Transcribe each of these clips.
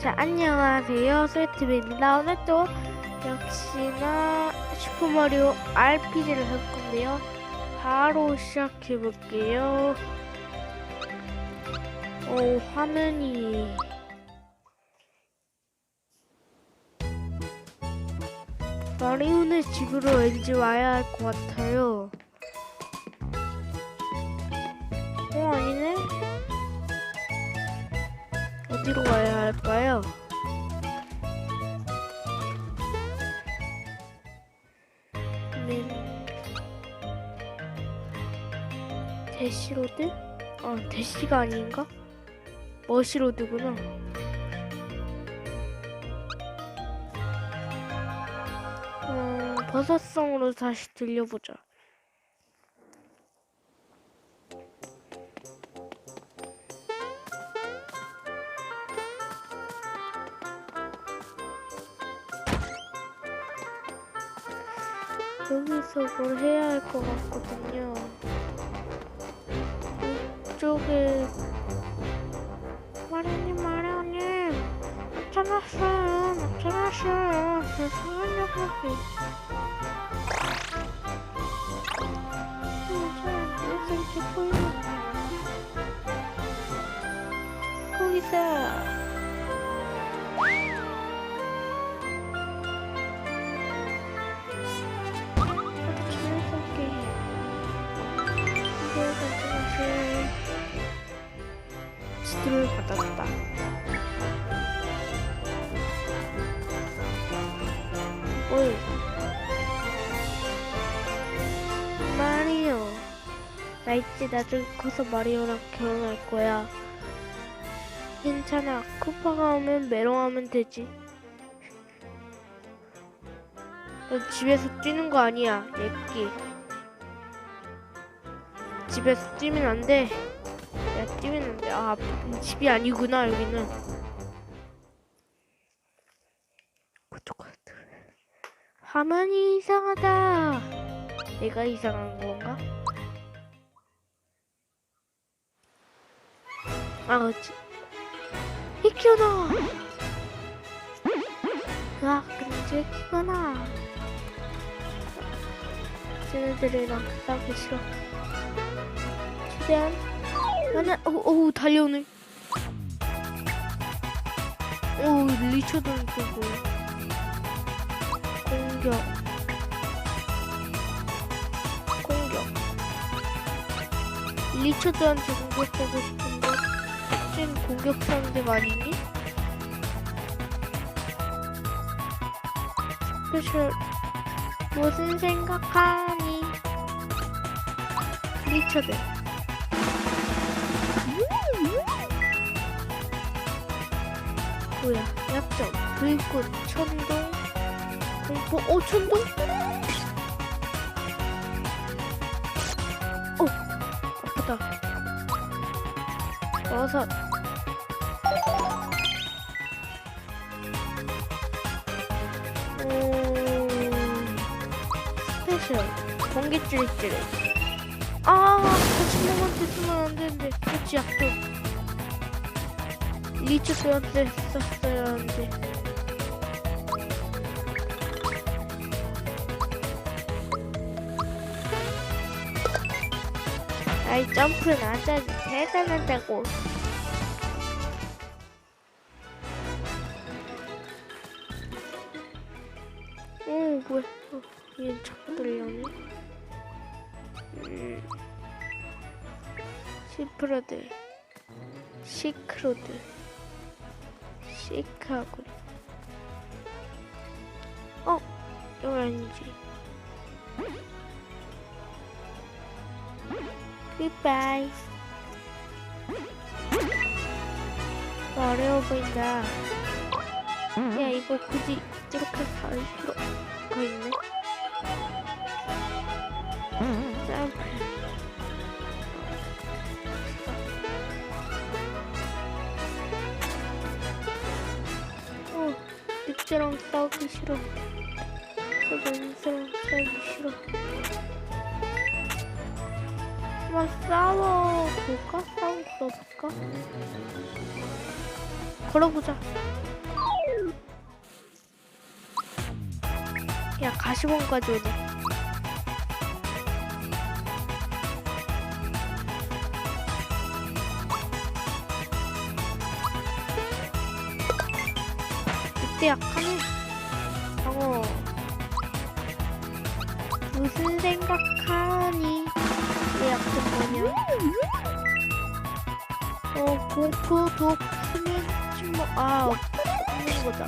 자, 안녕하세요. 스웨트입니다. 오늘 또 역시나 슈퍼마리오 RPG를 할 건데요. 바로 시작해 볼게요. 오, 화면이. 마리오네 집으로 왠지 와야 할 것 같아요. 어, 아니네? 어디로 가야 할까요? 네. 대시로드? 어, 대시가 아닌가? 머시로드구나. 어, 버섯성으로 다시 들려보자. 여기서 뭘 해야 할 것 같거든요. 이쪽에 마련님 마련님 나타났어요 나타났어요. 죄송해요. 거기 여기서 이렇게 보이는 거기서 어이. 마리오. 나 이제 나중에 커서 마리오랑 결혼할 거야. 괜찮아. 쿠파가 오면 메롱하면 되지. 너 집에서 뛰는 거 아니야, 예끼. 집에서 뛰면 안 돼. 야, 뛰면 안 돼. 아, 집이 아니구나, 여기는. 화면이 이상하다. 내가 이상한 건가? 아, 그렇지. 히큐노! 아, 근데 키구나. 쟤네들이랑 싸우기 싫어. 최대한 나는 오, 오 달려오네. 오 리처드는 보고 공격. 공격. 리처드한테 공격하고 싶은데 쟤는 공격 상대가 아니니? 스페셜. 무슨 생각하니? 리처드. 뭐야 약점. 불꽃 천둥 공포 어 천둥? 어 아프다. 버섯 음 스페셜. 번개 찌릿찌릿. 아 거친놈한테 쓰면 안 되는데. 그렇지 약점 리처드한테 썼어야 하는데 아이 점프는 아주 대단하다고. 오 뭐야. 어, 얘 자꾸 들려네. 음. 시프로드. 시크로드. 시크하고. 어? 이거 아니지 굿바이 어려워 보인다 야 이거 굳이 이렇게 갈 필요가 있네 점프 어, 늑대랑 싸우기 싫어. 저 몬스랑 싸우기 싫어. 한번 싸워볼까? 싸워볼까? 걸어보자. 야, 가시공까지 오네. 이때 약하네 어 고크 독 수면 침묵. 아 없는 거다.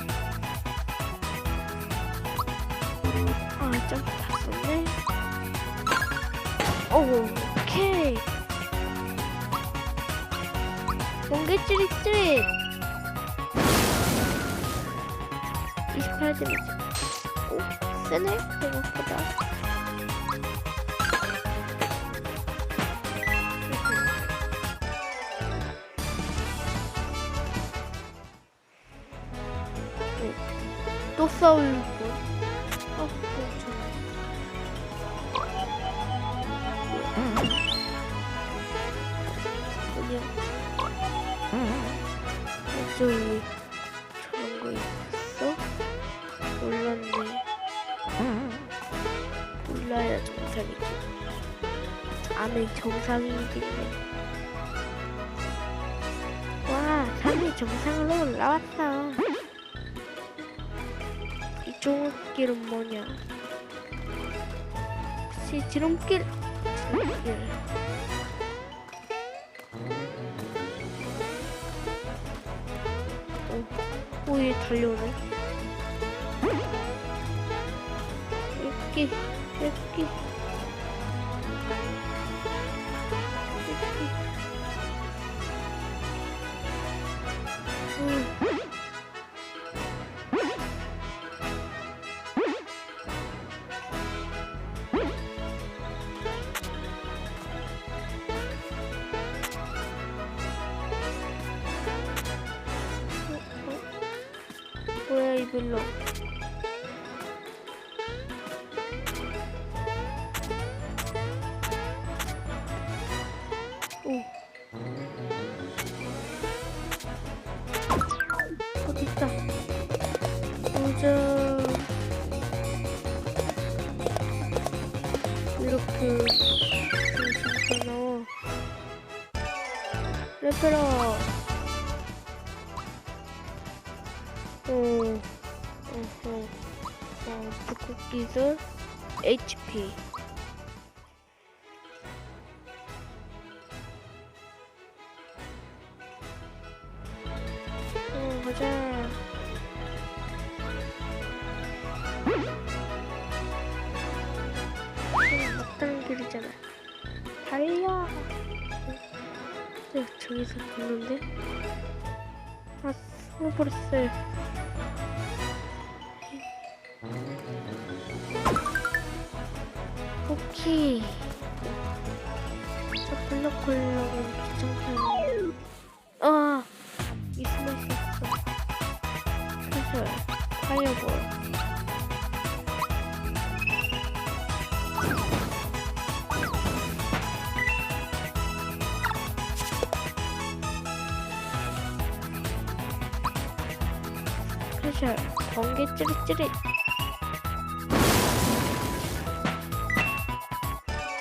아 점프 다 썼네. 오 오케이. 멍게 찌릿찌릿 28 데미지 오 세네? 생각보다 싸울 거. 아, 그렇죠. 뭐냐? 저기 저런 거 있어? 몰랐네. 몰라야 정상이지. 안에 정상이겠네. 와, 산이 정상으로 올라왔어. 이쪽 길은 뭐냐? 혹시 지름길? 지름길. 오, 오, 얘 달려오네. 여기, 여기. 여기. 뭐야 길이잖아. 달려. 네, 저기서 봤는데? 아, 숨어버렸어요. 오케이. 저 블록콜록은 귀찮다 찌릿찌릿.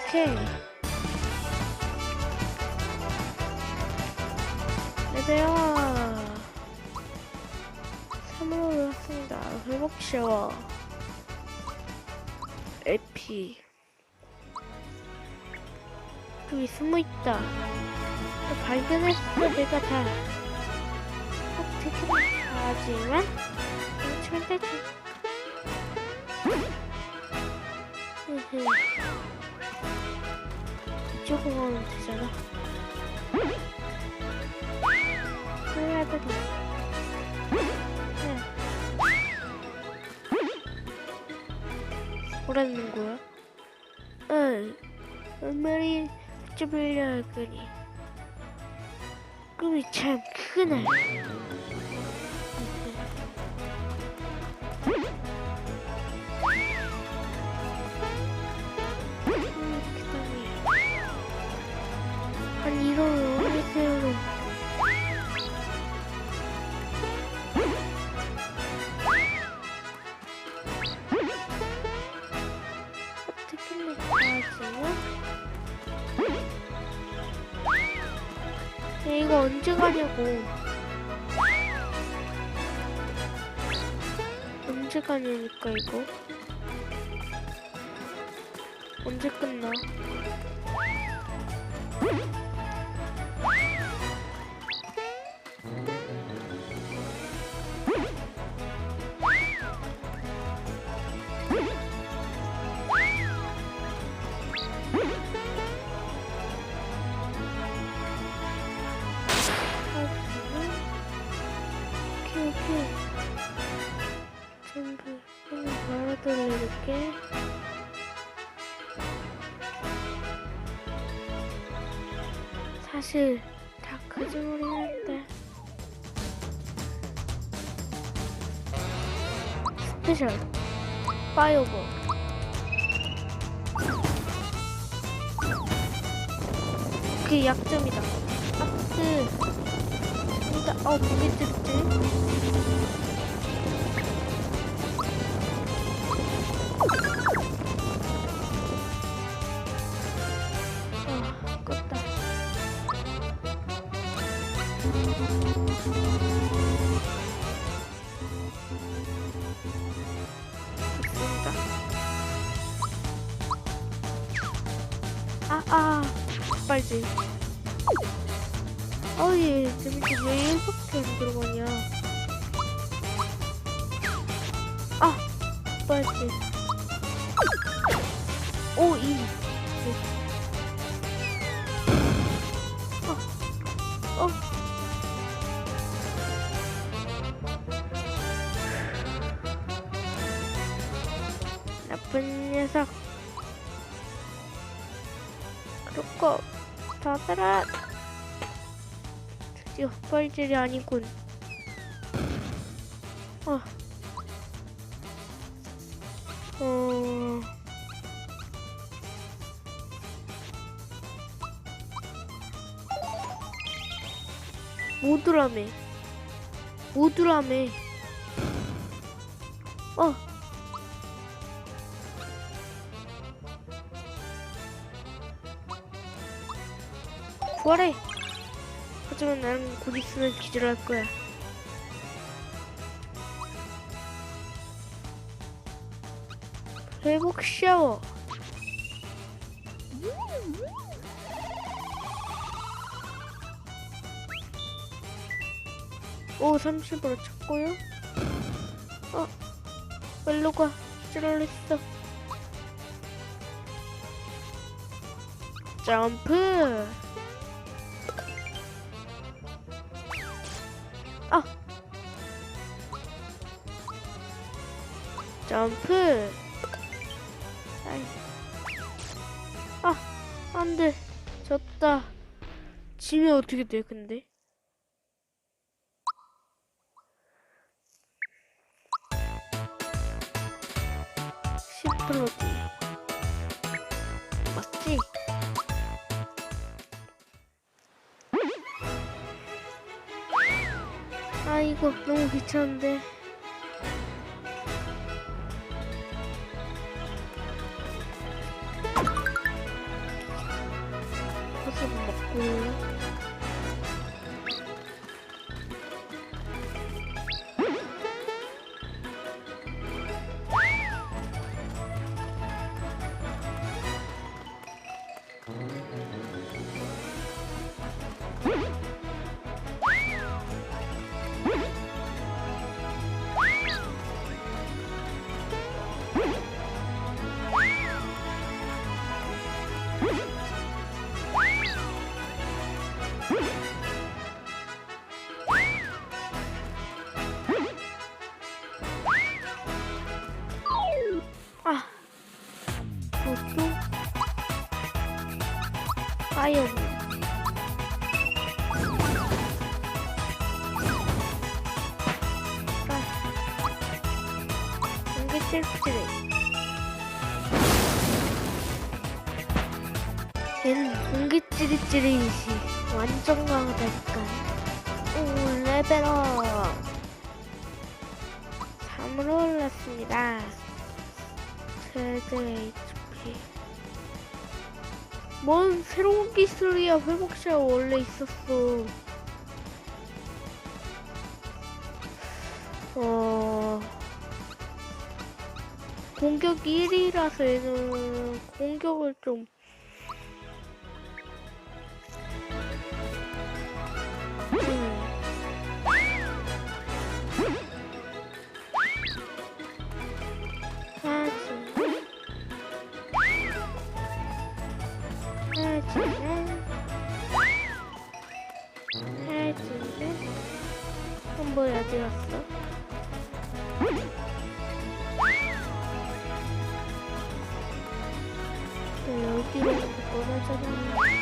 오케이. 레벨업 3으로 올랐습니다. 회복 샤워 에피. 여기 숨어있다. 또 발견했어 내가 다. 어떻게 하지만 멈추면 되지 흐흐 이쪽으로 가면 되잖아 그래야되나 뭐라는 거야? 응 얼마리 붙여보려 할 거니 꿈이 참 크구나 아니 언제 가냐니까 이거. 언제 끝나? 사실 다 거짓말이긴 한데. 스페셜 파이어볼. 그게 약점이다. 하트 진짜 어 무게 찌릿 안 들어가냐 아 빨지 오이. 어, 어. 나쁜 녀석. 그렇고 다들아 드디어 뻘질이 아니군. 어. 어... 모두라며 모두라며 어. 부활해 하지만 나는 곧 있으면 기절할 거야. 회복 샤워. 오 30으로 쳤고요. 어 멜로가. 기절했어. 점프 지면 어떻게 돼 근데? 시프로디 맞지? 아 이거 너무 귀찮은데 쓰레기씨 완전 강하다니까 오 레벨업. 잠을 올랐습니다. 최대 HP 뭔 새로운 기술이야? 회복시야 원래 있었어. 어. 공격 1위라서 얘는 공격을 좀 한번 어디 갔어? 네, 여기로 떠나잖아.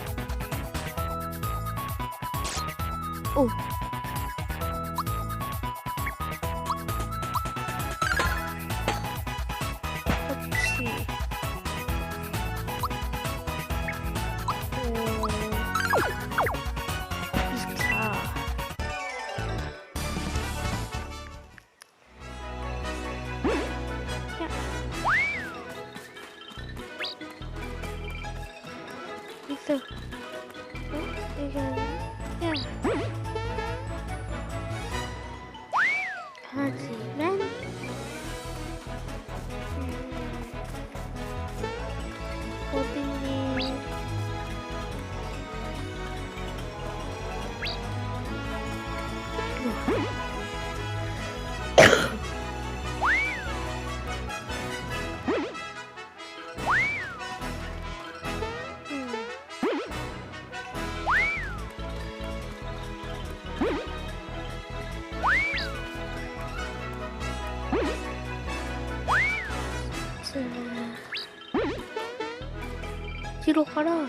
뒤로 가라.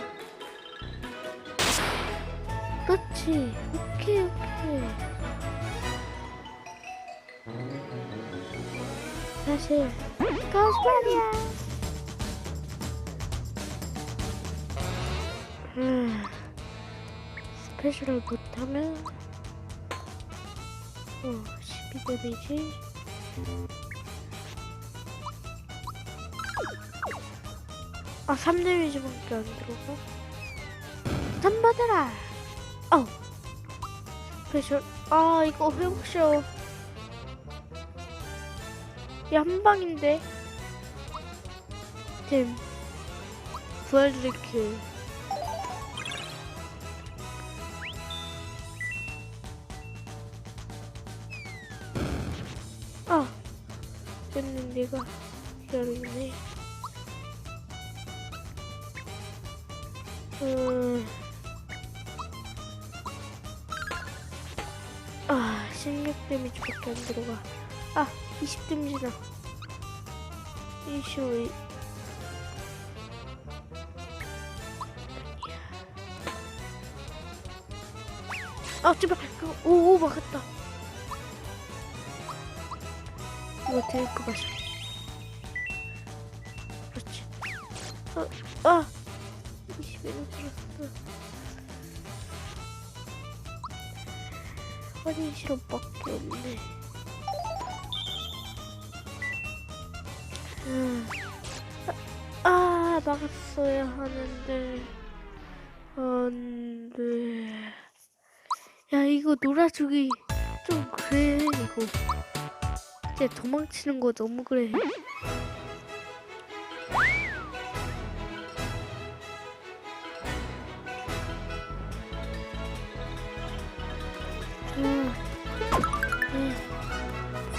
그렇지. 오케이, 오케이. 사실, 거짓말이야. 음, 스페셜을 못하면, 어, 12점이지. 아, 3데미지밖에 안 들어가? 단 받아라! 어! 스페셜, 아, 이거 회복쇼. 야, 한 방인데. 템. 부활드리킬. 아! 쟤는 내가 기다리네. 음. 아, 16 데미지밖에 안 들어가. 아, 20 데미지나. 25. 아, 제발. 그거, 오, 오, 막았다. 이거 드링크 마셔. 그렇지. 어, 아! 확인 실험밖에 없네. 음. 아, 아, 막았어야 하는데. 안 돼. 야, 이거 놀아주기 좀 그래, 이거. 이제 도망치는 거 너무 그래.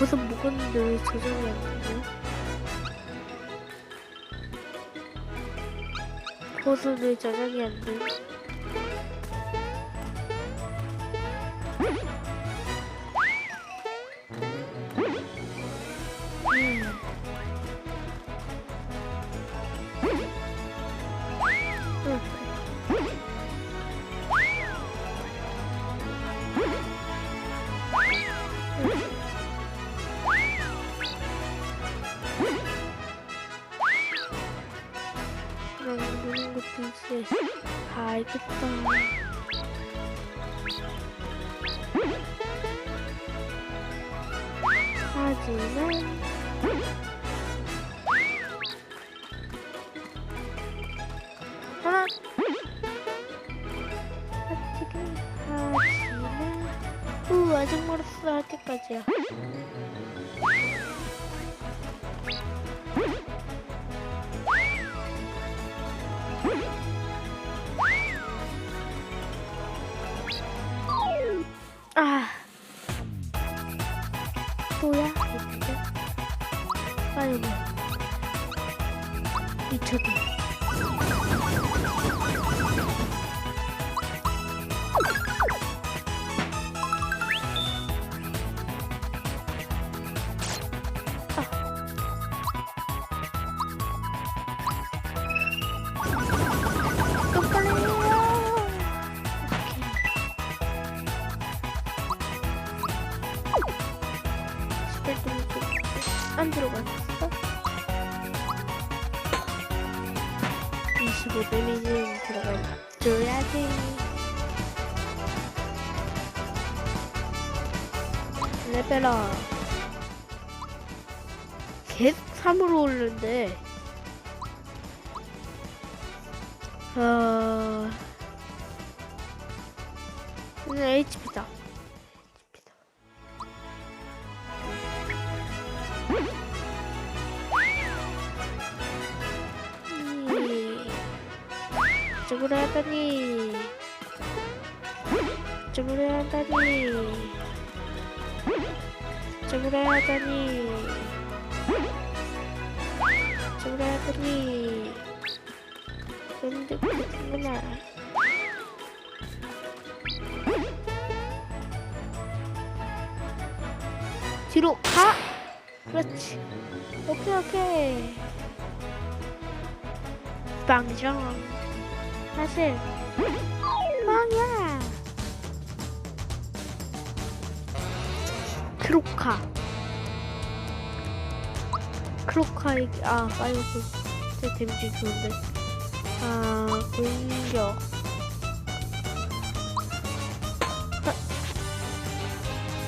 버섯 먹었는데 왜 저장이 안 되냐? 버섯 왜 저장이 안 돼? 멀었어 할 때까지야. 아 25 데미지는 들어가줘야지 레벨업. 계속 3으로 오르는데. 어... HP다 HP다 하다니. 저으로 하다니. 저으로 하다니. 저으로 하다니. 그런데 그렇구나. 뒤로 가! 그렇지. 오케이 오케이. 빵정 사실 빵이야. 크로카. 크로카 이아 파이어스 제 데미지 좋은데. 아 공격. 아,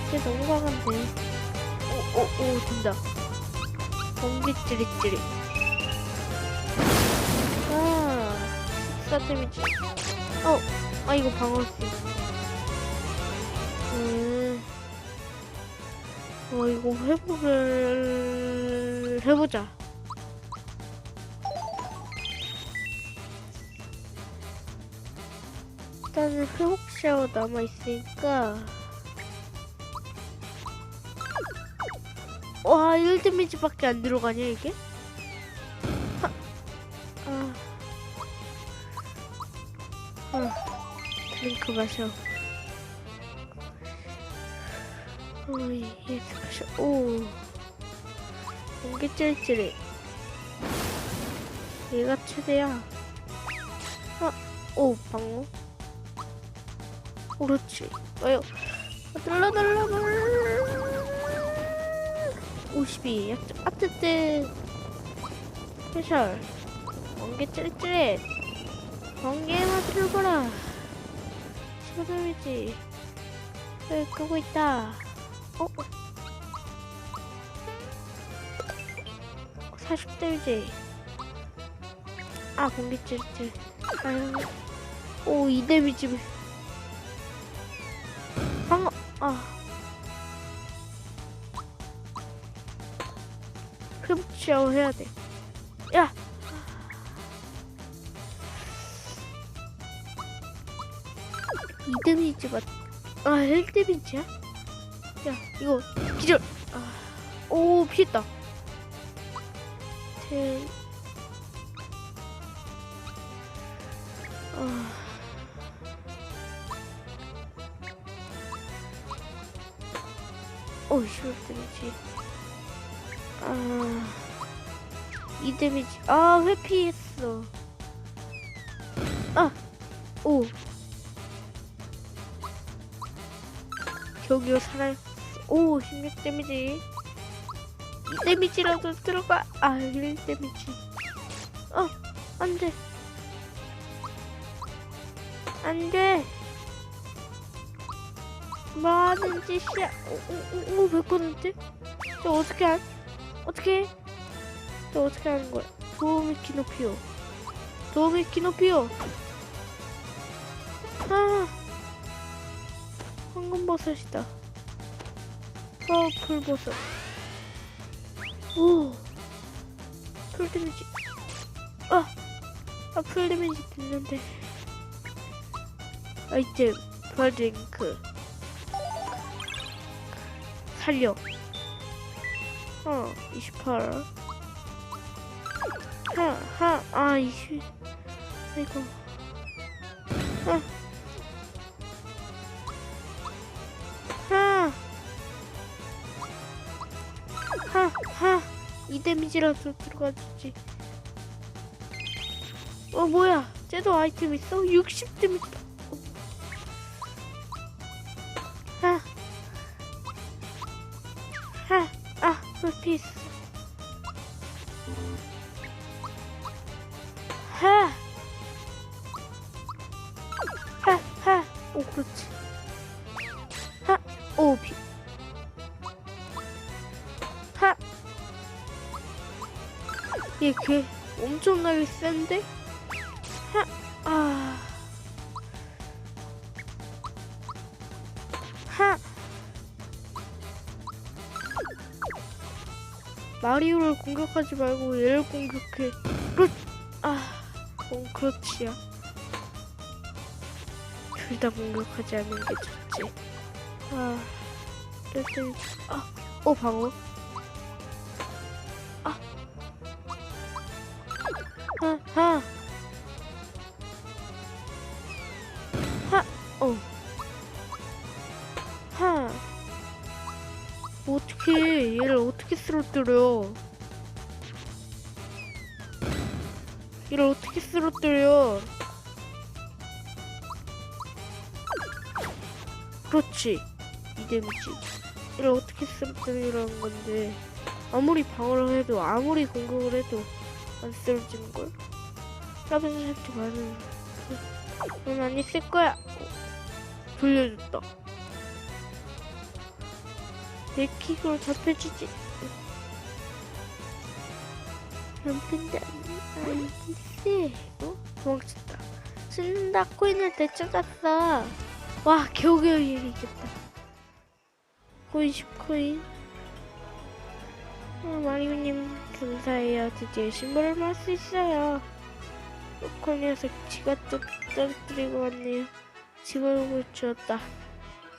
이게 너무 강한데 오오오 된다. 공기 찌릿찌릿 14 데미지. 어, 아, 이거 방어할 수 있어. 음. 어, 이거 회복을 해보자. 일단은 회복 샤워 남아 있으니까. 와, 1 데미지밖에 안 들어가냐, 이게? 드링크 마셔. 오이, 얘 마셔. 오. 공기 찔찔해. 얘가 최대야. 아, 오, 방어. 그렇지. 아유, 들러, 들러, 들러. 52. 약간, 아뜨뜻. 스페셜. 공기 찔찔해. 번개만 들어보라. 시간이지. 여기 끄고 있다. 어? 40대이지. 아, 공기 찔찔. 아유. 오, 2데미지. 방어, 아. 회복 샤워 해야 돼. 데미지가 아1 데미지야? 야 이거 기절. 아, 오 피했다. 대 아. 오15 데미지. 아이 데미지. 아 회피했어. 아 오 겨우겨우 살아있어. 오, 16 데미지. 2 데미지라도 들어가. 아, 1 데미지. 어, 안 돼. 안돼 뭐하는 짓이야 오오오 백퍼센트 저 어떻게 한 어떻게 해? 저 어떻게 하는 거야 도우미 키노피오 도우미 키노피오 아 황금버섯이다. 퍼플버섯. 오! 풀 데미지. 아! 아 풀 데미지 됐는데. 아이템 브라딩크. 살려. 어 28. 하 하아 이씨 아이고. 아 이 데미지라도 들어가주지. 어, 뭐야. 쟤도 아이템 있어? 60 데미지. 하. 하. 아, 풀피스. 마리오를 공격하지 말고 얘를 공격해. 그렇. 아. 어, 그렇지야. 둘 다 공격하지 않는 게 좋지. 아. 이럴 아. 오 방어. 공격을 해도 안 쓰러지는 걸? 라벤센트 많은 넌안 있을 거야. 어, 돌려줬다. 내 킥으로 잡혀주지. 람펜다 아이스. 어? 도망쳤다. 신나 코인을 되찾았어. 와 겨우겨우 이기겠다. 코인 10코인. 어, 마리오님 감사해요. 드디어 신발을 말수 있어요. 로컬 녀석 지가 또 떨어뜨리고 왔네요. 집어오고 주었다.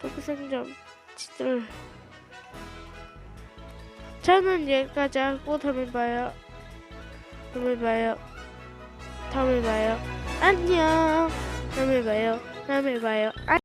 독생점 지들. 저는 여기까지 하고 다음에 봐요. 다음에 봐요. 다음에 봐요. 안녕. 다음에 봐요. 다음에 봐요. 안